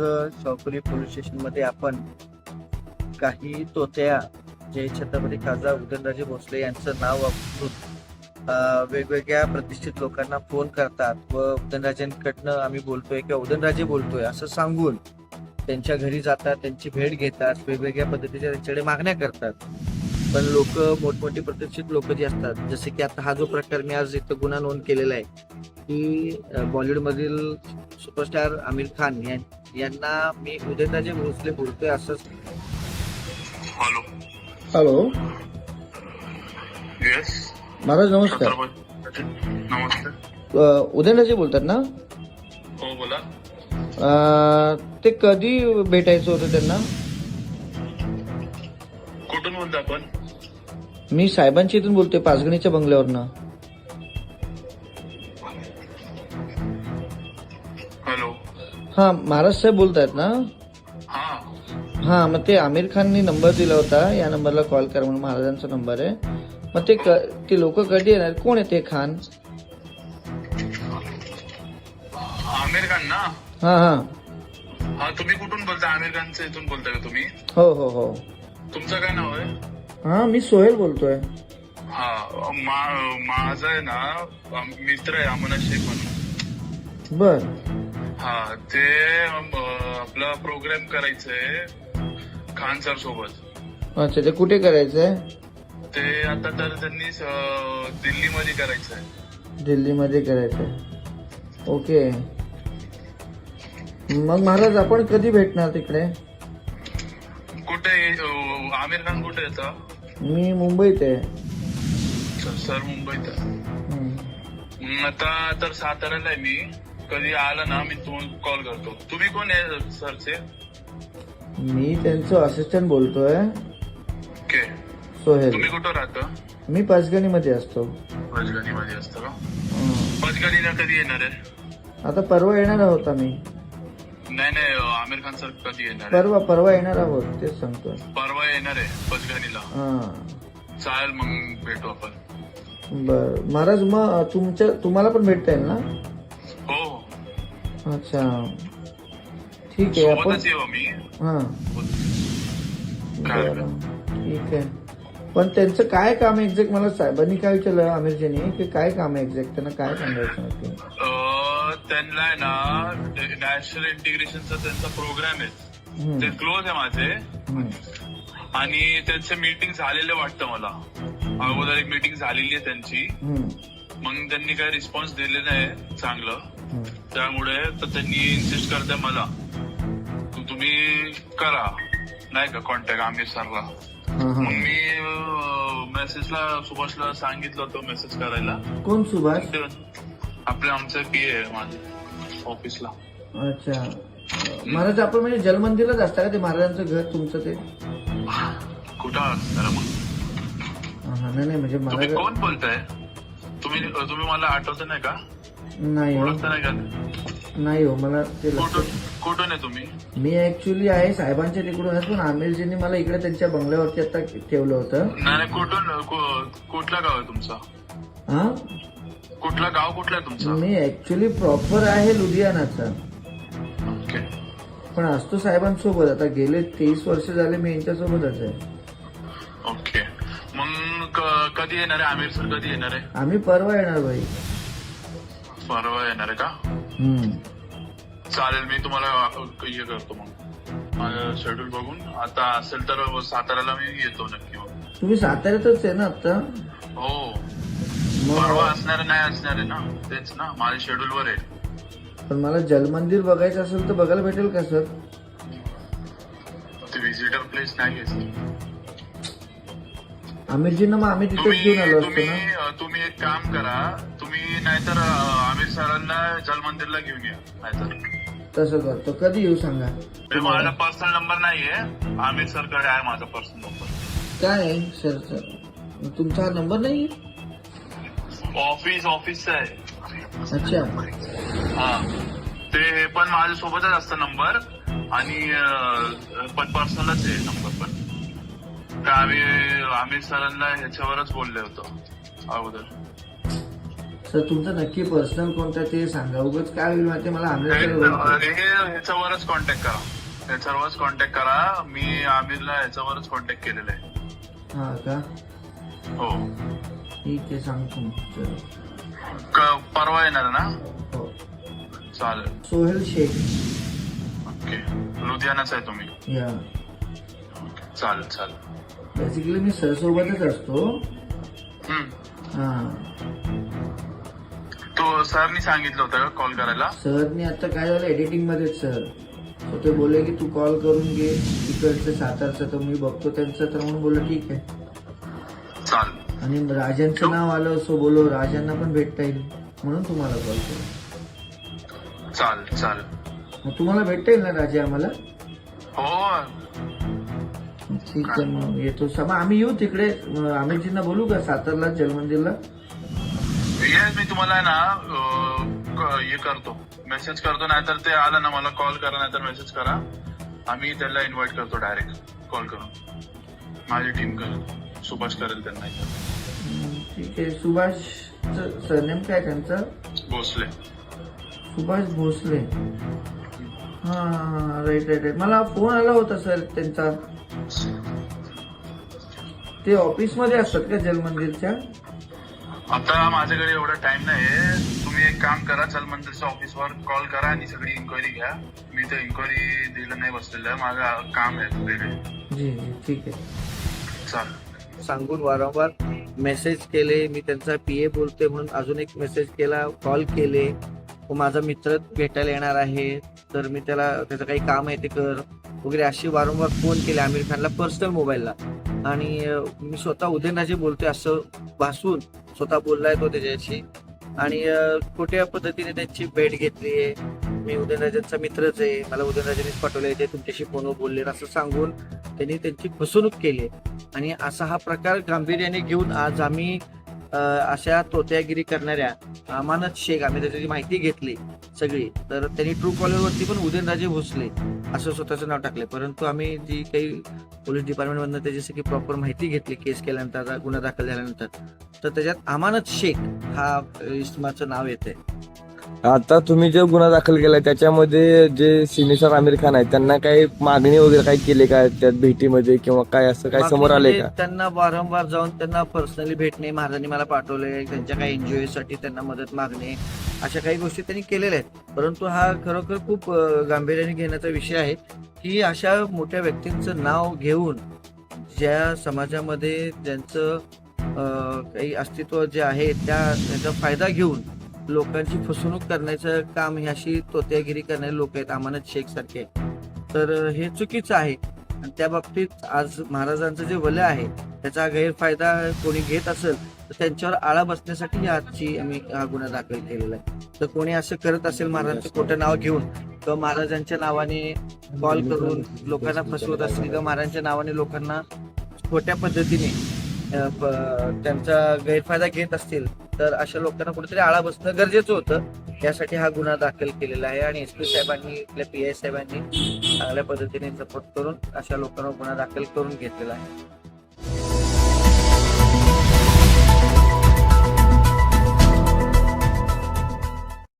आज पोलीस स्टेशनमध्ये आपण काही तोत्या जे छत्रपती खासदार उदयनराजे भोसले यांचं नाव वापरून वेगवेगळ्या प्रतिष्ठित लोकांना फोन करतात व उदयनराजेंकडनं आम्ही बोलतोय किंवा उदयनराजे बोलतोय असं सांगून त्यांच्या घरी जातात त्यांची भेट घेतात वेगवेगळ्या पद्धतीच्या त्यांच्याकडे मागण्या करतात. पण लोक मोठमोठी प्रतिष्ठित लोक जी असतात जसे की आता हा जो प्रकार मी आज इथं गुन्हा नोंद केलेला आहे की बॉलिवूडमधील सुपरस्टार आमिर खान यां- यांना मी उदयनराजे भोसले बोलतोय असं hello. Hello. Yes Maharaj Chhatrapati नमस्ते उदयनराजे बोलतात ना? हो बोला. ते कधी भेटायचं होतं त्यांना? कुठून बोलतो आपण? मी साहेबांच्या इथून बोलतोय पाचगणीच्या बंगल्यावरनं. हा महाराज साहेब बोलतायत ना? हा हा मग ते आमिर खाननी नंबर दिला होता. या नंबरला कॉल करा म्हणून महाराजांचा नंबर आहे. मग ते क- ते लोक कधी येणार? कोण आहे ते खान? आमिर खान ना? हा हा. हा तुम्ही कुठून बोलताय आमिर खानचं इथून बोलताय का तुम्ही? हो हो हो. तुमचं काय नाव आहे? हा मी सोहेल बोलतोय. हा मा- माझं आहे ना मित्र आहे अमना शेख म्हणून. बर. हा ते आपला प्रोग्राम करायचंय खान सर सोबत. अच्छा ते कुठे करायचंय? ते आता तर त्यांनी अ, दिल्लीमध्ये करायचंय. दिल्लीमध्ये करायचंय. ओके. मग महाराज आपण कधी भेटणार तिकडे? कुठे अ, आमिर खान कुठे येतं मी मुंबईत आहे. सर मुंबईत आहे. हम्म. मग आता तर साताऱ्याला आहे मी. कधी आला ना मी तुम्हाला कॉल करतो. तुम्ही कोण आहे सरचे? मी त्यांचं असिस्टंट बोलतोय. ओके सोहेल तुम्ही कुठं राहता? मी पाचगणीमध्ये असतो. पचगणी मध्ये असतं का. पचगणीला कधी येणार आहे? आता परवा येणार आहोत आम्ही. नाही नाही आमिर खान सर कधी येणार आहे? परवा परवा येणार आहोत तेच सांगतोय. परवा येणार आहे पचगणीला. हा. चालेल मग भेटू आपण. बर. महाराज मग तुमच्या तुम्हाला पण भेटता येईल ना? अच्छा. ठीक आहे आपण सोबतच येऊ हा. काय बरं. ठीक आहे. पण त्यांचं काय काम आहे एक्झॅक्ट? मला साहेबांनी काय विचारलं आमिरजीनी की काय काम आहे एक्झॅक्ट? त्यांना काय सांगायचं अ, त्यांना आहे ना नॅशनल इंटिग्रेशनचा त्यांचा प्रोग्राम आहे. हम्म, ते क्लोज आहे माझे. हम्म. आणि त्यांचे मीटिंग झालेले वाटतं मला. अगोदर एक मीटिंग झालेली आहे त्यांची. हम्म, मग त्यांनी काही रिस्पॉन्स दिले नाही चांगलं. त्यामुळे तर त्यांनी इन्सिस्ट करते मला. तू तुम्ही करा. नाही का कॉन्टॅक्ट आमिर सरला. मग मी मेसेजला सुभाषला सांगितलं होतं मेसेज करायला. कोण सुभाष? आपले आमचं पी आहे माझे ऑफिसला अच्छा. महाराज आपण म्हणजे जलमंदिरलाच असता का ते महाराजांचं घर तुमचं ते? कुठं? असणार मग. नाही नाही म्हणजे महाराज कोण बोलताय? तुम्ही तुम्ही मला आठवत नाही का? नाही. हो ओळखता नाही का? नाही हो मला ते कुठून लक्षात कुठून आहे तुम्ही? मी ऍक्च्युली आहे साहेबांच्या तिकडूनच पण आमिरजींनी मला इकडे त्यांच्या बंगल्यावरती आता ठेवलं होतं. नाही नाही, कुठून कु- कुठलं गाव आहे तुमचं? हा? कुठलं गाव कुठलं आहे तुमचं? मी ऍक्च्युली प्रॉपर आहे लुधियानाचा. ओके पण असतो साहेबांसोबत आता गेले तेवीस वर्ष झाले मी यांच्यासोबतच आहे. क- कधी येणार आहे? आमिर सर कधी येणार आहे? आम्ही परवा येणार भाई. परवा येणार आहे का? हम्म. चालेल मी तुम्हाला हे करतो मग. माझं शेड्यूल बघून. आता असेल तर साताऱ्याला मी येतो नक्की मग. तुम्ही साताऱ्यातच आहे ना आता? हो. परवा मग असणार नाही असणार आहे ना? तेच ना माझ्या शेड्यूल वर आहे. पण मला जलमंदिर बघायचं असेल तर बघायला भेटेल का सर? ते व्हिजिटर प्लेस नाही आहे. आमिरजींना मग आम्ही तिथेच तुम्ही घेऊन आलो असतो तुम्ही ना अ, तुम्ही एक काम करा. तुम्ही नाहीतर अ, आमिर सरांना जलमंदिरला घेऊन या नाहीतर. तसं करतो. कधी येऊ सांगा? ते माझा पर्सनल नंबर नाहीये. आमिर सरकडे आहे माझा पर्सनल नंबर काय आहे सर सर? तुमचा हा नंबर नाही ऑफिस ऑफिसचा आहे. अच्छा. हा. ते हे पण माझ्या सोबतच असतं नंबर आणि अ, पण पर्सनलच आहे नंबर पण. का आम्ही आमिर सरांना ह्याच्यावरच बोलले होतो अगोदर. सर तुमचं नक्की पर्सनल कोणता ते सांगा. उगाच काय होईल माहिती मला हे- ह्याच्यावरच कॉन्टॅक्ट करा. ह्याच्यावरच कॉन्टॅक्ट करा. मी आमिरला ह्याच्यावरच कॉन्टॅक्ट केलेला आहे. हा का? हो. ठीक आहे सांगतो. चलो. क- परवा येणार ना? हो. चालेल. सोहेल शेख. ओके. लुधियानाच आहे तुम्ही. या. चालेल चालेल. बेसिकली मी सर सोबतच असतो. हा. तो सरनी सांगितलं होतं का कॉल करायला? सरनी आता काय झालं एडिटिंग मध्येच सर. ते बोलले की तू कॉल करून घे तिकडचं सातारचं तर मी बघतो त्यांचं तर म्हणून बोललो ठीक आहे. चालेल. आणि राजांचं नाव आलं सो बोलो राजांना पण भेटता येईल म्हणून तुम्हाला कॉल केला. चालेल. मग तुम्हाला भेटता येईल ना राजा आम्हाला? हो ठीक आहे मग येतो. समा आम्ही येऊ तिकडे. अं, आमिरजींना बोलू का? सातारला जलमंदिरला? ये मी तुम्हाला आहे ना अं, क- हे करतो. मेसेज करतो नाहीतर ते आलं ना मला कॉल करा नाहीतर मेसेज करा. आम्ही त्याला इन्व्हाइट करतो डायरेक्ट कॉल करून. माझी टीम करेल. सुभाष करेल त्यांना. ठीक आहे. सुभाष सरनेम काय त्यांचं? भोसले. सुभाष भोसले. हा राईट राईट राईट मला फोन आला होता सर त्यांचा. ते ऑफिसमध्ये असतात का जलमंदिरच्या? आता माझ्याकडे एवढा टाइम नाही तुम्ही एक काम करा चल मंदिरच्या ऑफिसवर कॉल करा आणि सगळी इन्क्वायरी घ्या. मी तर इन्क्वायरी दिलं नाही बसलेलं. आहे माझं काम आहे वेगळे जी जी ठीक आहे. चालेल. सांगून वारंवार मेसेज केले. मी त्यांचा पीए बोलतोय म्हणून अजून एक मेसेज केला कॉल केले. व माझा मित्र भेटायला येणार आहे. तर मी त्याला त्याचं काही काम आहे ते कर. वगैरे असे वारंवार फोन केले आमिर खानला पर्सनल मोबाईलला. आणि मी स्वतः उदयनराजे बोलतोय असं भासून स्वतः बोललाय तो त्याच्याशी. आणि अं, खोट्या पद्धतीने त्यांची भेट घेतली आहे. मी उदयनराजेंचा मित्रच आहे. मला उदयनराजेनेच पाठवले ते तुमच्याशी फोनवर बोलले असं सांगून त्यांनी त्यांची फसवणूक केली आणि असा हा प्रकार गांभीर्याने घेऊन आज आम्ही अशा तोत्यागिरी करणाऱ्या अमानत शेख आम्ही त्याची माहिती घेतली. सगळी. तर त्यांनी ट्रू कॉलरवरती पण उदयनराजे भोसले असं स्वतःचं नाव टाकले परंतु आम्ही जी काही पोलीस डिपार्टमेंटमधनं त्याची सगळी प्रॉपर माहिती घेतली केस केल्यानंतर गुन्हा दाखल झाल्यानंतर तर त्याच्यात अमानत शेख हा इस्माचं नाव येते आता तुम्ही जो गुन्हा दाखल केलाय त्याच्यामध्ये जे सिनेसर आमिर खान आहेत त्यांना काही मागणी वगैरे काही केले का? त्यात भेटीमध्ये किंवा काय असं काय समोर आले बाकी का? त्यांना वारंवार जाऊन त्यांना पर्सनली भेटणे महाराजांनी मला पाठवले त्यांच्या काही एनजीओ साठी त्यांना मदत मागणे अशा काही गोष्टी त्यांनी केलेल्या आहेत. परंतु हा खरोखर खूप गांभीर्याने घेण्याचा विषय आहे की अशा मोठ्या व्यक्तींचं नाव घेऊन ज्या समाजामध्ये ज्यांचं काही अस्तित्व जे आहे त्या त्याचा फायदा घेऊन लोकांची फसवणूक करण्याचं काम ही अशी तोत्यागिरी करणारे लोक आहेत अमानत शेख सारखे. तर हे चुकीचं आहे. आणि त्या बाबतीत आज महाराजांचं जे वलय आहे त्याचा गैरफायदा कोणी घेत असेल तर त्यांच्यावर आळा बसण्यासाठी आजची आम्ही हा गुन्हा दाखल केलेला आहे. तर कोणी असं करत असेल महाराजांचं खोटं नाव घेऊन किंवा महाराजांच्या नावाने कॉल करून लोकांना फसवत असतील किंवा महाराजांच्या नावाने लोकांना खोट्या पद्धतीने त्यांचा गैरफायदा घेत असतील तर अशा लोकांना कुठेतरी आळा बसणं गरजेचं होतं. यासाठी हा गुन्हा दाखल केलेला आहे आणि एस पी साहेबांनी आपल्या पी आय साहेबांनी चांगल्या पद्धतीने सपोर्ट करून अशा लोकांना गुन्हा दाखल करून घेतलेला आहे.